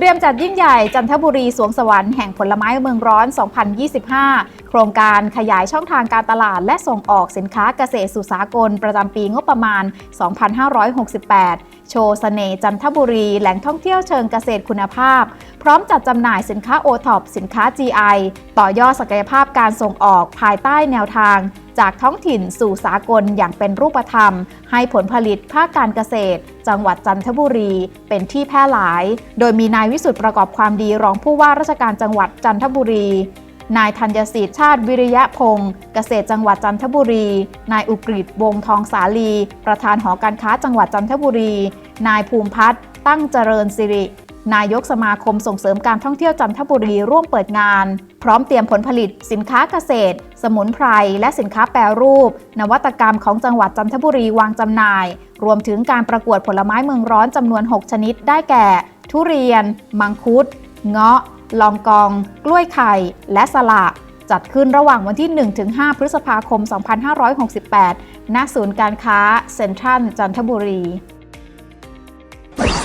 เตรียมจัดยิ่งใหญ่จันทบุรีสวงสวรรค์แห่งผลไม้เมืองร้อน 2025 โครงการขยายช่องทางการตลาดและส่งออกสินค้าเกษตรสู่สากลประจำปีงบประมาณ 2568 โชว์เสน่ห์จันทบุรีแหล่งท่องเที่ยวเชิงเกษตรคุณภาพ พร้อมจัดจำหน่ายสินค้าโอท็อปสินค้า GI ต่อยอดศักยภาพการส่งออกภายใต้แนวทางจากท้องถิ่นสู่สากลอย่างเป็นรูปธรรม ให้ผลผลิตภาคการเกษตร จังหวัดจันทบุรี เป็นที่แพร่หลาย โดยมีนายวิสุทธ์ประกอบความดีรองผู้ว่าราชการจังหวัดจันทบุรี นายธัญสิทธิ์ชาติวิริยะพงศ์เกษตรจังหวัดจันทบุรี นายอุกฤษวงทองสาลี ประธานหอการค้าจังหวัดจันทบุรี นายภูมิพัฒน์ตั้งเจริญสิริ นายกสมาคมส่งเสริมการท่องเที่ยวจันทบุรีร่วมเปิดงาน พร้อมเตรียมผลผลิต สินค้าเกษตร สมุนไพร และสินค้าแปรรูป นวัตกรรมของจังหวัดจันทบุรีวางจำหน่าย รวมถึงการประกวดผลไม้เมืองร้อนจำนวน 6 ชนิด ได้แก่ ทุเรียน มังคุด เงาะ ลองกอง กล้วยไข่ และสละจัดขึ้นระหว่างวันที่ 1-5 พฤษภาคม 2568 ณ ศูนย์การค้าเซ็นทรัลจันทบุรี